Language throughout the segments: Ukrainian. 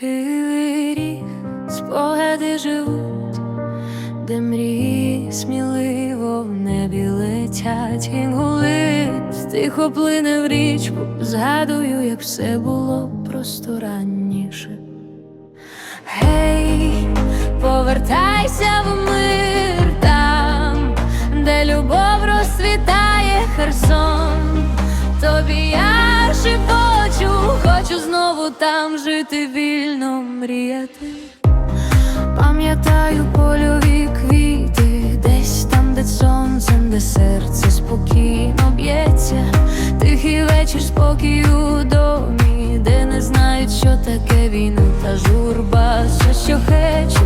Кривий ріг, спогади живуть, де мрії сміливо в небі летять і Інгули тихо плине в річку, згадую, як все було просто раніше. Гей, повертайся в мир там, де любов розцвітає Херсон. Там жити вільно, мріяти. Пам'ятаю польові квіти, десь там, де сонцем, де серце спокійно б'ється, тихий вечір спокій у домі, де не знають, що таке війна та журба, все, що хочу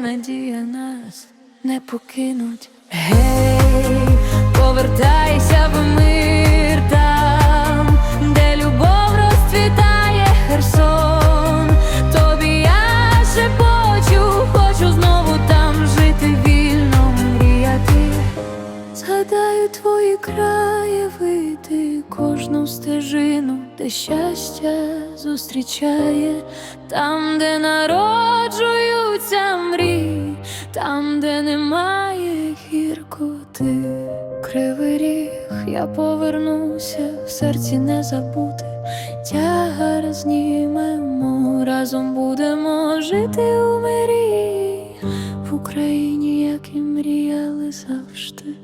надія нас не покинуть. Гей, повертайся в мир там, де любов розцвітає Херсон. Тобі я шепочу, хочу знову там жити вільно, мріяти. Згадаю твої краєвиди, кожну стежину, де щастя зустрічає, там, там, де немає гіркоти, кривий ріг, я повернуся, в серці не забути, тягар знімемо, разом будемо жити у мирі в Україні, як і мріяли завжди.